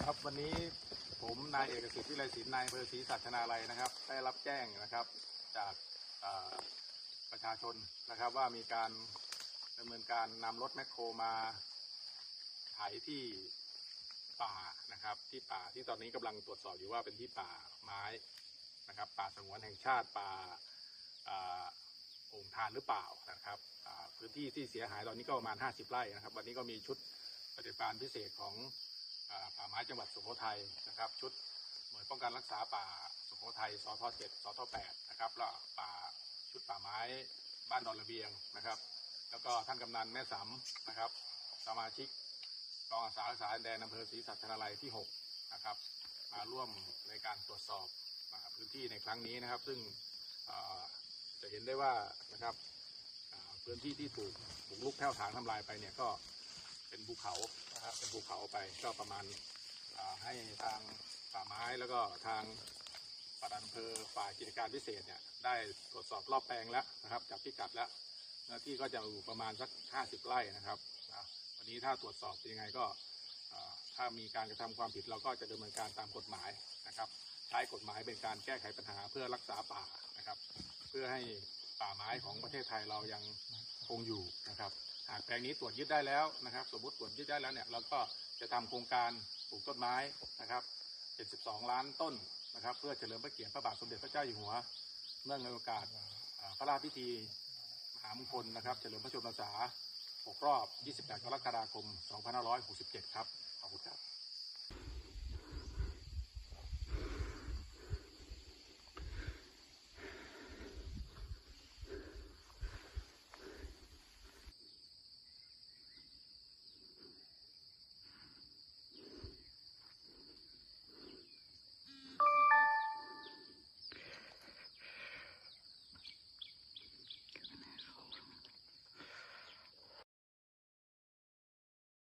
ครับวันนี้ผมนายเอกสิทธิ์วิไลศิลป์นายอำเภอศรีสัชนาลัยนะครับ ได้รับแจ้งนะครับจากประชาชนนะครับ ว่ามีการดำเนินการนำรถแมคโครมาไถที่ป่านะครับ ที่ป่าที่ตอนนี้กำลังตรวจสอบอยู่ว่าเป็นที่ป่าไม้นะครับ ป่าสงวนแห่งชาติป่าอ่าโอ่งทานหรือเปล่านะครับพื้นที่ที่เสียหายตอนนี้ก็ประมาณ 50 ไร่นะครับ วันนี้ก็มีชุดปฏิบัติการพิเศษของ ป่าไม้จังหวัดสุโขทัยนะครับ ชุดหน่วยป้องกันรักษาป่าสุโขทัยสทเจ็ดสทแปดนะครับแล้วป่าชุดป่าไม้บ้านดอนระเบียงนะครับ แล้วก็ท่านกำนันแม่สำนะครับ สมาชิกกองอาสารักษาดินแดนอำเภอศรีสัชนาลัยที่6นะครับมาร่วมในการตรวจสอบพื้นที่ในครั้งนี้นะครับ ซึ่งจะเห็นได้ว่านะครับพื้นที่ที่ถูกถูกลุกแผ่วถางทำลายไปเนี่ยก็เป็นภูเขา นะเป็นภูเขาไปก็ประมาณให้ทางป่าไม้แล้วก็ทางปลัดอำเภอฝ่ายกิจการพิเศษเนี่ยได้ตรวจสอบรอบแปลงแล้วนะครับจับพิกัดแล้วเนื้อที่ก็จะอยู่ประมาณสัก 50 ไร่นะครับอะวันนี้ถ้าตรวจสอบยังไงก็ถ้ามีการกระทำความผิดเราก็จะดำเนินการตามกฎหมายนะครับ ใช้กฎหมายเป็นการแก้ไขปัญหาเพื่อรักษาป่านะครับ เพื่อให้ป่าไม้ของประเทศไทยเรายังคงอยู่นะครับ แปลงนี้ตรวจยึดได้แล้วนะครับ สมมติตรวจยึดได้แล้วเนี่ยเราก็จะทำโครงการปลูกต้นไม้นะครับ 72 ล้านต้นนะครับ เพื่อเฉลิมพระเกียรติพระบาทสมเด็จพระเจ้าอยู่หัว เนื่องในโอกาสพระราชพิธีมหามงคลนะครับ เฉลิมพระชนมพรรษา6รอบ 28 กรกฎาคม 2567 ครับ ขอบคุณครับ